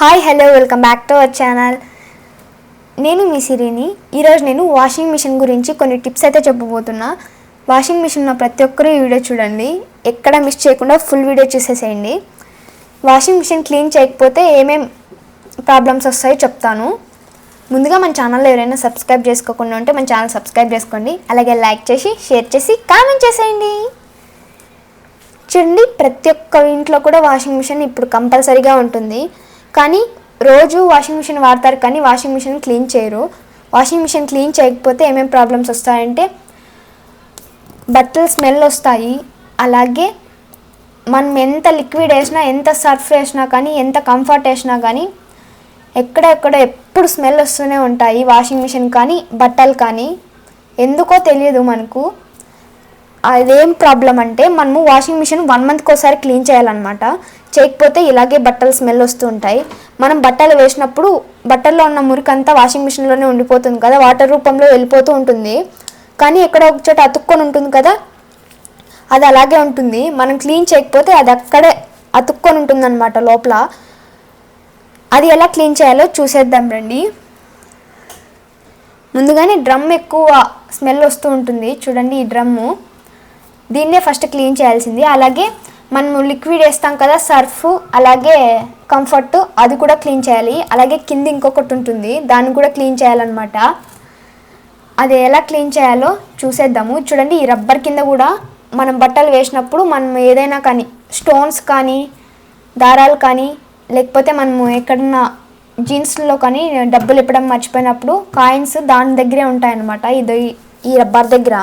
Hi hello welcome back to our channel నేను మీ సిరిని. ఈరోజు నేను వాషింగ్ మిషన్ గురించి కొన్ని టిప్స్ అయితే చెప్పబోతున్నా. వాషింగ్ మిషన్ ఉన్న ప్రతి ఒక్కరూ ఈ వీడియో చూడండి. ఎక్కడ మిస్ చేయకుండా ఫుల్ వీడియో చూసేసేయండి. వాషింగ్ మిషన్ క్లీన్ చేయకపోతే ఏమేం ప్రాబ్లమ్స్ వస్తాయో చెప్తాను. ముందుగా మన ఛానల్లో ఎవరైనా సబ్స్క్రైబ్ చేసుకోకుండా ఉంటే మన ఛానల్ సబ్స్క్రైబ్ చేసుకోండి. అలాగే లైక్ చేసి షేర్ చేసి కామెంట్ చేసేయండి. చూడండి ప్రతి ఒక్క ఇంట్లో కూడా వాషింగ్ మిషన్ ఇప్పుడు కంపల్సరీగా ఉంటుంది. కానీ రోజు వాషింగ్ మిషన్ వాడతారు కానీ వాషింగ్ మిషన్ క్లీన్ చేయరు. వాషింగ్ మిషన్ క్లీన్ చేయకపోతే ఏమేమి ప్రాబ్లమ్స్ వస్తాయంటే బట్టలు స్మెల్ వస్తాయి. అలాగే మనం ఎంత లిక్విడ్ వేసినా ఎంత సర్ఫ్ వేసినా కానీ ఎంత కంఫర్ట్ వేసినా కానీ ఎక్కడెక్కడ ఎప్పుడు స్మెల్ వస్తూనే ఉంటాయి వాషింగ్ మిషన్ కానీ బట్టలు కానీ. ఎందుకో తెలియదు మనకు. అదేం ప్రాబ్లం అంటే మనము వాషింగ్ మిషన్ వన్ మంత్కి ఒకసారి క్లీన్ చేయాలన్నమాట. చేయకపోతే ఇలాగే బట్టలు స్మెల్ వస్తూ ఉంటాయి. మనం బట్టలు వేసినప్పుడు బట్టల్లో ఉన్న మురికంతా వాషింగ్ మిషన్లోనే ఉండిపోతుంది కదా వాటర్ రూపంలో వెళ్ళిపోతూ ఉంటుంది. కానీ ఎక్కడ ఒక చోట అతుక్కొని ఉంటుంది కదా అది అలాగే ఉంటుంది. మనం క్లీన్ చేయకపోతే అది అక్కడే అతుక్కొని ఉంటుందన్నమాట లోపల. అది ఎలా క్లీన్ చేయాలో చూసేద్దాం రండి. ముందుగానే డ్రమ్ ఎక్కువ స్మెల్ వస్తూ ఉంటుంది. చూడండి ఈ డ్రమ్ము. దీన్నే ఫస్ట్ క్లీన్ చేయాల్సింది. అలాగే మనము లిక్విడ్ వేస్తాం కదా సర్ఫ్ అలాగే కంఫర్ట్ అది కూడా క్లీన్ చేయాలి. అలాగే కింద ఇంకొకటి ఉంటుంది దాన్ని కూడా క్లీన్ చేయాలన్నమాట. అది ఎలా క్లీన్ చేయాలో చూసేద్దాము. చూడండి ఈ రబ్బర్ కింద కూడా మనం బట్టలు వేసినప్పుడు మనం ఏదైనా కానీ స్టోన్స్ కానీ దారాలు కానీ లేకపోతే మనము ఎక్కడన్నా జీన్స్లో కానీ డబ్బులు ఇప్పడం మర్చిపోయినప్పుడు కాయిన్స్ దాని దగ్గరే ఉంటాయన్నమాట ఇది ఈ రబ్బర్ దగ్గర.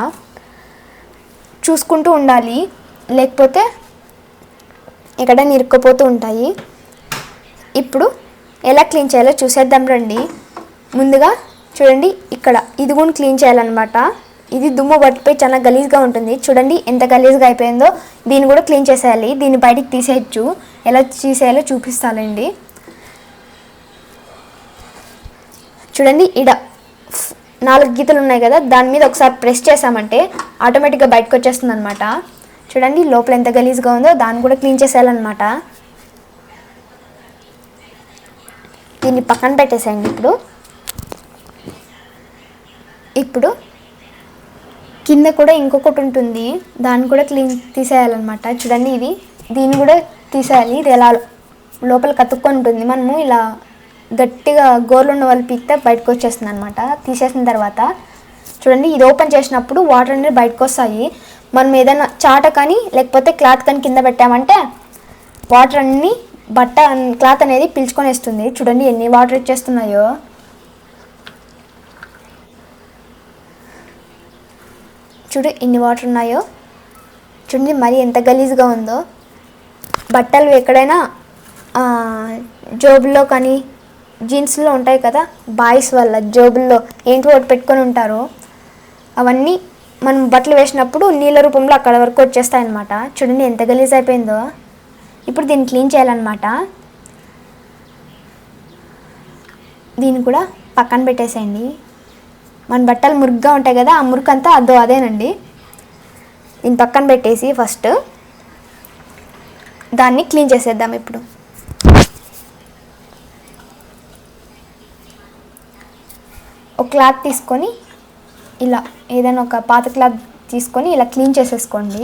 చూసుకుంటూ ఉండాలి. లేకపోతే ఇక్కడ నిరుక్కుపోతూ ఉంటాయి. ఇప్పుడు ఎలా క్లీన్ చేయాలో చూసేద్దాం రండి. ముందుగా చూడండి ఇక్కడ ఇది కూడా క్లీన్ చేయాలన్నమాట. ఇది దుమ్ము పట్టిపోయి చాలా గలీజ్గా ఉంటుంది. చూడండి ఎంత గలీజ్గా అయిపోయిందో. దీన్ని కూడా క్లీన్ చేసేయాలి. దీన్ని బయటికి తీసేయచ్చు. ఎలా తీసేయాలో చూపిస్తానండి. చూడండి ఇడ నాలుగు గీతలు ఉన్నాయి కదా దాని మీద ఒకసారి ప్రెస్ చేసామంటే ఆటోమేటిక్గా బయటకు వచ్చేస్తుంది అనమాట చూడండి లోపల ఎంత గలీజ్గా ఉందో దాన్ని కూడా క్లీన్ చేసేయాలన్నమాట. దీన్ని పక్కన పెట్టేసేయండి ఇప్పుడు. ఇప్పుడు కింద కూడా ఇంకొకటి ఉంటుంది దాన్ని కూడా క్లీన్ తీసేయాలన్నమాట. చూడండి ఇది దీన్ని కూడా తీసేయాలి. ఇది ఎలా లోపల కతుక్కొని ఉంటుంది. మనము ఇలా గట్టిగా గోర్లు ఉన్న వాళ్ళు పీక్తే బయటకు వచ్చేస్తుంది అనమాట తీసేసిన తర్వాత చూడండి ఇది ఓపెన్ చేసినప్పుడు వాటర్ అనేది బయటకు వస్తాయి. మనం ఏదైనా చాట కానీ లేకపోతే క్లాత్ కానీ కింద పెట్టామంటే వాటర్ అన్ని బట్ట క్లాత్ అనేది పిలుచుకొని వేస్తుంది. చూడండి ఎన్ని వాటర్ ఇచ్చేస్తున్నాయో. చూడు ఎన్ని వాటర్ ఉన్నాయో. చూడండి మరి ఎంత గలీజ్గా ఉందో. బట్టలు ఎక్కడైనా జోబుల్లో కానీ జీన్స్లో ఉంటాయి కదా బాయ్స్ వల్ల జోబుల్లో ఏంటి ఒకటి పెట్టుకొని ఉంటారు. అవన్నీ మనం బట్టలు వేసినప్పుడు నీళ్ళ రూపంలో అక్కడ వరకు వచ్చేస్తాయన్నమాట. చూడండి ఎంత గలీజ్ అయిపోయిందో. ఇప్పుడు దీన్ని క్లీన్ చేయాలన్నమాట. దీన్ని కూడా పక్కన పెట్టేసేయండి. మన బట్టలు మురుగ్గా ఉంటాయి కదా ఆ మురుగు అంతా అదో అదేనండి. దీన్ని పక్కన పెట్టేసి ఫస్ట్ దాన్ని క్లీన్ చేసేద్దాం ఇప్పుడు. ఒక క్లాత్ తీసుకొని ఇలా ఏదైనా ఒక పాత క్లాత్ తీసుకొని ఇలా క్లీన్ చేసేసుకోండి.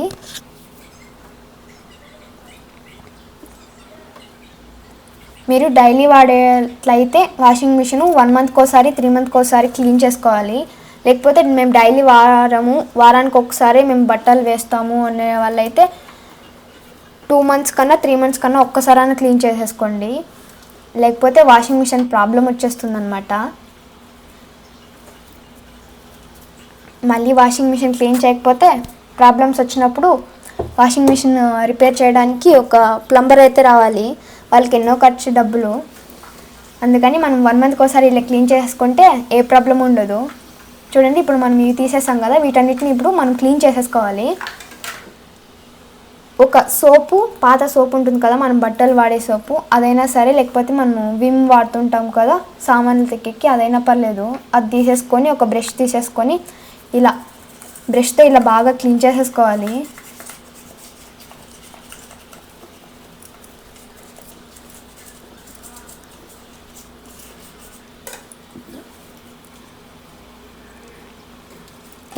మీరు డైలీ వాడేట్లయితే వాషింగ్ మిషన్ వన్ మంత్కి ఒకసారి త్రీ మంత్కి ఒకసారి క్లీన్ చేసుకోవాలి. లేకపోతే మేము డైలీ వారము వారానికి ఒకసారి మేము బట్టలు వేస్తాము అనే వాళ్ళైతే టూ మంత్స్ కన్నా త్రీ మంత్స్ కన్నా ఒక్కసారైనా క్లీన్ చేసేసుకోండి. లేకపోతే వాషింగ్ మిషన్ ప్రాబ్లం వచ్చేస్తుందన్నమాట. మళ్ళీ వాషింగ్ మిషన్ క్లీన్ చేయకపోతే ప్రాబ్లమ్స్ వచ్చినప్పుడు వాషింగ్ మిషన్ రిపేర్ చేయడానికి ఒక ప్లంబర్ అయితే రావాలి. వాళ్ళకి ఎన్నో ఖర్చు డబ్బులు. అందుకని మనం వన్ మంత్కి ఒకసారి ఇలా క్లీన్ చేసుకుంటే ఏ ప్రాబ్లం ఉండదు. చూడండి ఇప్పుడు మనం ఇవి తీసేసాం కదా వీటన్నిటిని ఇప్పుడు మనం క్లీన్ చేసేసుకోవాలి. ఒక సోపు పాత సోపు ఉంటుంది కదా మనం బట్టలు వాడే సోపు అదైనా సరే లేకపోతే మనం విమ్ వాడుతుంటాం కదా సామాన్లు తెక్కి అదైనా పర్లేదు. అది తీసేసుకొని ఒక బ్రష్ తీసేసుకొని ఇలా. బ్రష్తో ఇలా బాగా క్లీన్ చేసేసుకోవాలి.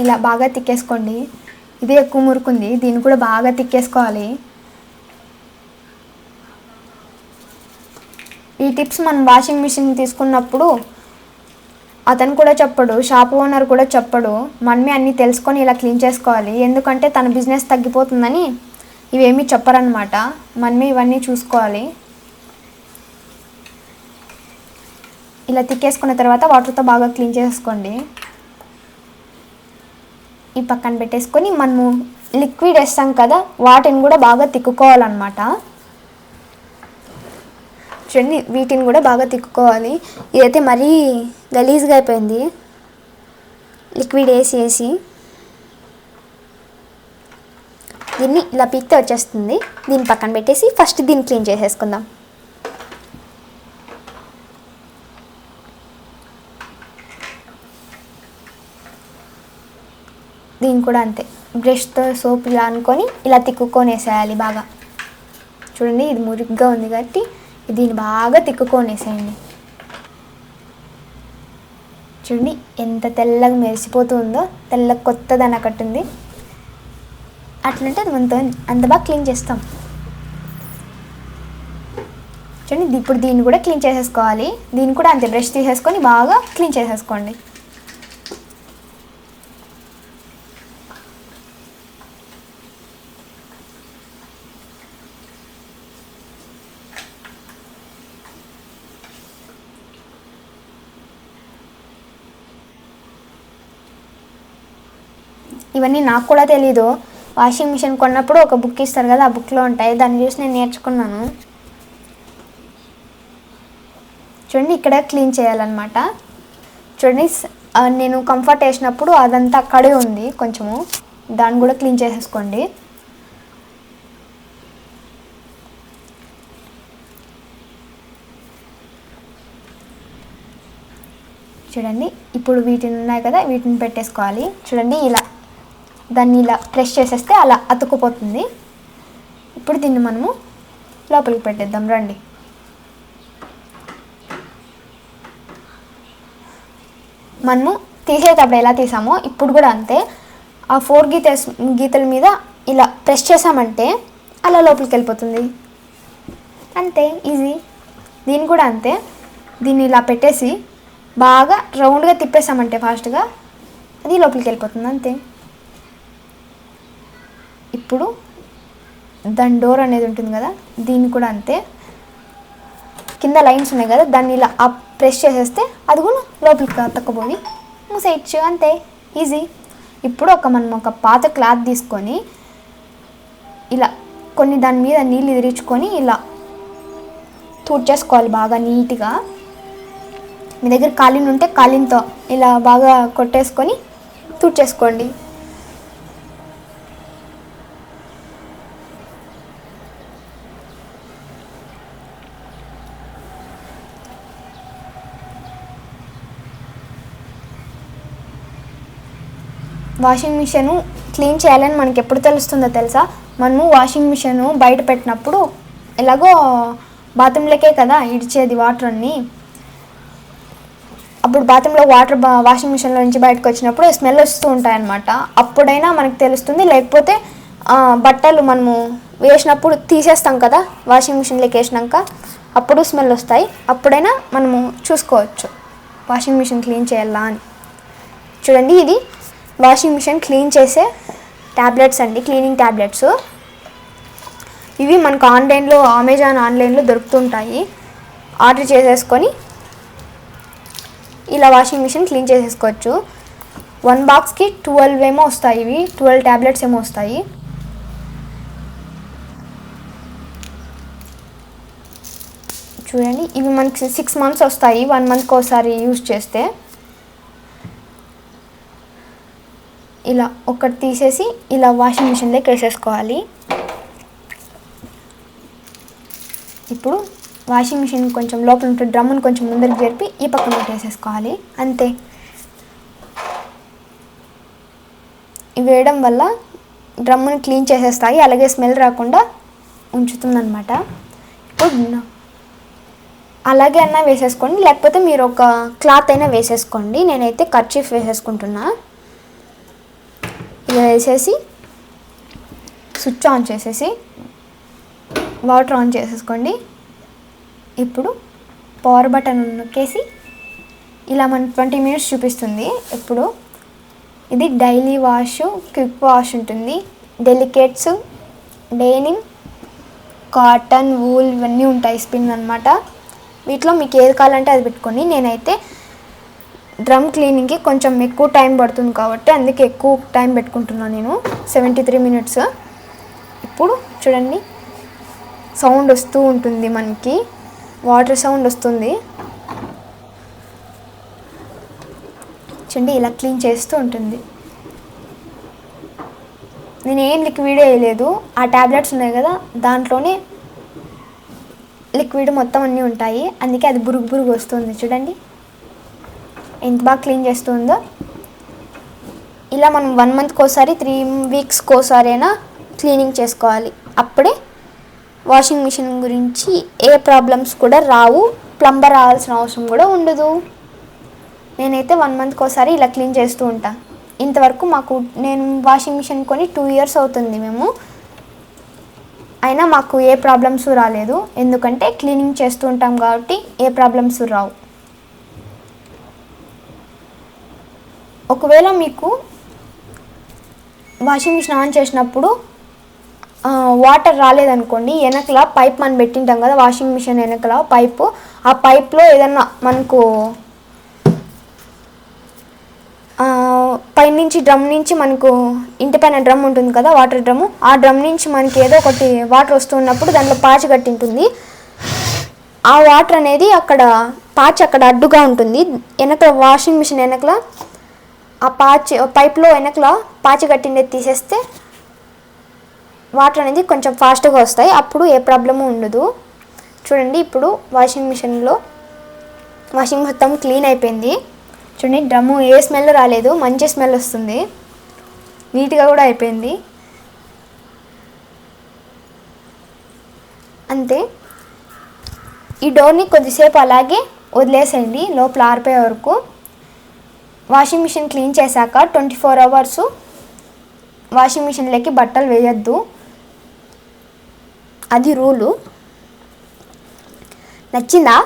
ఇలా బాగా తిక్కేసుకోండి. ఇది ఎక్కువ మురుకుంది. దీన్ని కూడా బాగా తిక్కేసుకోవాలి. ఈ టిప్స్ మనం వాషింగ్ మిషన్ తీసుకున్నప్పుడు అతను కూడా చెప్పడు షాప్ ఓనర్ కూడా చెప్పడు మనమే అన్నీ తెలుసుకొని ఇలా క్లీన్ చేసుకోవాలి ఎందుకంటే తన బిజినెస్ తగ్గిపోతుందని ఇవేమీ చెప్పరనమాట మనమే ఇవన్నీ చూసుకోవాలి. ఇలా తిక్కేసుకున్న తర్వాత వాటర్తో బాగా క్లీన్ చేసుకోండి. ఈ పక్కన పెట్టేసుకొని మనము లిక్విడ్ వేస్తాం కదా వాటిని కూడా బాగా తిక్కుకోవాలన్నమాట. చూడండి వీటిని కూడా బాగా తిక్కుకోవాలి. ఇదైతే మరీ గలీజ్గా అయిపోయింది. లిక్విడ్ వేసి వేసి. దీన్ని ఇలా పీక్తే వచ్చేస్తుంది. దీన్ని పక్కన పెట్టేసి ఫస్ట్ దీన్ని క్లీన్ చేసేసుకుందాం. దీన్ని కూడా అంతే. బ్రష్తో సోప్ ఇలా అనుకొని ఇలా తిక్కుకొని వేసేయాలి బాగా. చూడండి ఇది మురిగ్గా ఉంది కాబట్టి దీన్ని బాగా తిక్కుకొనేసేయండి చూడండి ఎంత తెల్లగా మెరిసిపోతుందో తెల్ల కొత్తది అనకట్టుంది అట్లంటే అది మనతో అంత బాగా క్లీన్ చేస్తాం. చూడండి ఇప్పుడు దీన్ని కూడా క్లీన్ చేసేసుకోవాలి. దీన్ని కూడా అంతే బ్రష్ తీసేసుకొని బాగా క్లీన్ చేసేసుకోండి. ఇవన్నీ నాకు కూడా తెలీదు. వాషింగ్ మిషన్ కొన్నప్పుడు ఒక బుక్ ఇస్తారు కదా ఆ బుక్లో ఉంటాయి. దాన్ని చూసి నేను నేర్చుకున్నాను. చూడండి ఇక్కడ క్లీన్ చేయాలన్నమాట. చూడండి నేను కంఫర్ట్ వేసినప్పుడు అదంతా అక్కడే ఉంది కొంచెము. దాన్ని కూడా క్లీన్ చేసేసుకోండి. చూడండి ఇప్పుడు వీటిని ఉన్నాయి కదా వీటిని పెట్టేసుకోవాలి. చూడండి ఇలా దాన్ని ఇలా ప్రెస్ చేసేస్తే అలా అతుక్కుపోతుంది. ఇప్పుడు దీన్ని మనము లోపలికి పెట్టేద్దాం రండి. మనము తీసేటప్పుడు ఎలా తీసామో ఇప్పుడు కూడా అంతే. ఆ ఫోర్ గీత గీతల మీద ఇలా ప్రెస్ చేసామంటే అలా లోపలికి వెళ్ళిపోతుంది. అంతే ఈజీ దీన్ని కూడా అంతే. దీన్ని ఇలా పెట్టేసి బాగా రౌండ్గా తిప్పేసామంటే ఫాస్ట్గా అది లోపలికి వెళ్ళిపోతుంది అంతే. ఇప్పుడు దాని డోర్ అనేది ఉంటుంది కదా దీన్ని కూడా అంతే. కింద లైన్స్ ఉన్నాయి కదా దాన్ని ఇలా అప్ ప్రెస్ చేసేస్తే అది కూడా లోపలికి అతకపోయి మూసేయచ్చు అంతే. ఈజీ ఇప్పుడు ఒక మనం ఒక పాత క్లాత్ తీసుకొని ఇలా కొన్ని దాని మీద నీళ్ళు ఎదిరించుకొని ఇలా తుడిచేసుకోవాలి బాగా నీట్గా. మీ దగ్గర కాలిన్ ఉంటే కాలిన్తో ఇలా బాగా కొట్టేసుకొని తుడిచేసుకోండి వాషింగ్ మిషన్ క్లీన్ చేయాలని మనకి ఎప్పుడు తెలుస్తుందో తెలుసా? మనము వాషింగ్ మిషన్ బయట పెట్టినప్పుడు ఎలాగో బాత్రూంలకే కదా ఇడిచేది వాటర్ అన్ని. అప్పుడు బాత్రూంలో వాటర్ బా వాషింగ్ మిషన్లో నుంచి బయటకు వచ్చినప్పుడు స్మెల్ వస్తూ ఉంటాయన్నమాట. అప్పుడైనా మనకు తెలుస్తుంది లేకపోతే బట్టలు మనము వేసినప్పుడు తీసేస్తాం కదా వాషింగ్ మిషన్లోకి వేసినాక అప్పుడు స్మెల్ వస్తాయి. అప్పుడైనా మనము చూసుకోవచ్చు వాషింగ్ మిషన్ క్లీన్ చేయాలా అని. చూడండి ఇది వాషింగ్ మిషన్ క్లీన్ చేసే ట్యాబ్లెట్స్ అండి క్లీనింగ్ ట్యాబ్లెట్స్ ఇవి మనకు ఆన్లైన్లో అమెజాన్ ఆన్లైన్లో దొరుకుతుంటాయి. ఆర్డర్ చేసేసుకొని ఇలా వాషింగ్ మిషన్ క్లీన్ చేసేసుకోవచ్చు. వన్ బాక్స్కి ట్వెల్వ్ ఏమో వస్తాయి ఇవి ట్వెల్వ్ ట్యాబ్లెట్స్ ఏమో వస్తాయి. చూడండి ఇవి మనకి సిక్స్ మంత్స్ వస్తాయి వన్ మంత్కి ఒకసారి యూజ్ చేస్తే. ఇలా ఒకటి తీసేసి ఇలా వాషింగ్ మిషన్లోకి వేసేసుకోవాలి. ఇప్పుడు వాషింగ్ మిషన్ కొంచెం లోపల ఉంటే డ్రమ్మును కొంచెం ముందరికి జరిపి ఈ పక్కన పెట్టేసేసుకోవాలి. అంతే. ఇవి వేయడం వల్ల డ్రమ్ముని క్లీన్ చేసేస్తాయి. అలాగే స్మెల్ రాకుండా ఉంచుతుందన్నమాట. ఇప్పుడు అలాగే అన్నా వేసేసుకోండి. లేకపోతే మీరు ఒక క్లాత్ అయినా వేసేసుకోండి. నేనైతే కర్చీఫ్ వేసేసుకుంటున్నా. వేసేసి స్విచ్ ఆన్ చేసేసి వాటర్ ఆన్ చేసేసుకోండి. ఇప్పుడు పవర్ బటన్ నొక్కేసి ఇలా మన ట్వంటీ మినిట్స్ చూపిస్తుంది. ఇప్పుడు ఇది డైలీ వాష్ క్విక్ వాష్ ఉంటుంది. డెలికేట్స్ డేనింగ్ కాటన్ వూల్ ఇవన్నీ ఉంటాయి స్పిన్ అనమాట వీటిలో మీకు ఏది కావాలంటే అది పెట్టుకోండి. నేనైతే డ్రమ్ క్లీనింగ్కి కొంచెం ఎక్కువ టైం పడుతుంది కాబట్టి అందుకే ఎక్కువ టైం పెట్టుకుంటున్నాను నేను. Seventy three minutes. ఇప్పుడు చూడండి. సౌండ్ వస్తూ ఉంటుంది మనకి. వాటర్ సౌండ్ వస్తుంది. చూడండి ఇలా క్లీన్ చేస్తూ ఉంటుంది. నేను ఏం లిక్విడ్ వేయలేదు. ఆ ట్యాబ్లెట్స్ ఉన్నాయి కదా దాంట్లోనే లిక్విడ్ మొత్తం అన్నీ ఉంటాయి. అందుకే అది బురుగు బురుగు వస్తుంది. చూడండి. ఎంత బాగా క్లీన్ చేస్తుందో. ఇలా మనం వన్ మంత్కి ఒకసారి త్రీ వీక్స్కి ఒకసారి అయినా క్లీనింగ్ చేసుకోవాలి. అప్పుడే వాషింగ్ మిషన్ గురించి ఏ ప్రాబ్లమ్స్ కూడా రావు. ప్లంబర్ రావాల్సిన అవసరం కూడా ఉండదు. నేనైతే వన్ మంత్కి ఒకసారి ఇలా క్లీన్ చేస్తూ ఉంటా. ఇంతవరకు మాకు నేను వాషింగ్ మిషన్ కొని టూ ఇయర్స్ అవుతుంది మేము. అయినా మాకు ఏ ప్రాబ్లమ్స్ రాలేదు. ఎందుకంటే క్లీనింగ్ చేస్తూ ఉంటాం కాబట్టి ఏ ప్రాబ్లమ్స్ రావు. ఒకవేళ మీకు వాషింగ్ మిషన్ ఆన్ చేసినప్పుడు వాటర్ రాలేదనుకోండి వెనకల పైప్ మనం పెట్టింటాం కదా వాషింగ్ మిషన్ వెనకల పైపు ఆ పైప్లో ఏదన్నా మనకు పైనుంచి డ్రమ్ నుంచి మనకు ఇంటి పైన డ్రమ్ ఉంటుంది కదా వాటర్ డ్రమ్ ఆ డ్రమ్ నుంచి మనకి ఏదో ఒకటి వాటర్ వస్తున్నప్పుడు దాంట్లో పాచి కట్టి ఉంటుంది ఆ వాటర్ అనేది అక్కడ పాచి అక్కడ అడ్డుగా ఉంటుంది. వెనక వాషింగ్ మిషన్ వెనకల ఆ పాచి పైప్లో వెనకల పాచి కట్టిండేది తీసేస్తే వాటర్ అనేది కొంచెం ఫాస్ట్గా వస్తాయి. అప్పుడు ఏ ప్రాబ్లము ఉండదు. చూడండి ఇప్పుడు వాషింగ్ మిషన్లో వాషింగ్ మొత్తం క్లీన్ అయిపోయింది. చూడండి డ్రమ్ము ఏ స్మెల్ రాలేదు మంచి స్మెల్ వస్తుంది. నీట్గా కూడా అయిపోయింది. అంతే. ఈ డోర్ని కొద్దిసేపు అలాగే వదిలేసేయండి లోపల ఆరిపోయే వరకు. వాషింగ్ మిషన్ క్లీన్ చేశాక ట్వంటీ ఫోర్ అవర్స్ వాషింగ్ మిషన్లోకి బట్టలు వేయద్దు. అది రూలు. నచ్చిందా?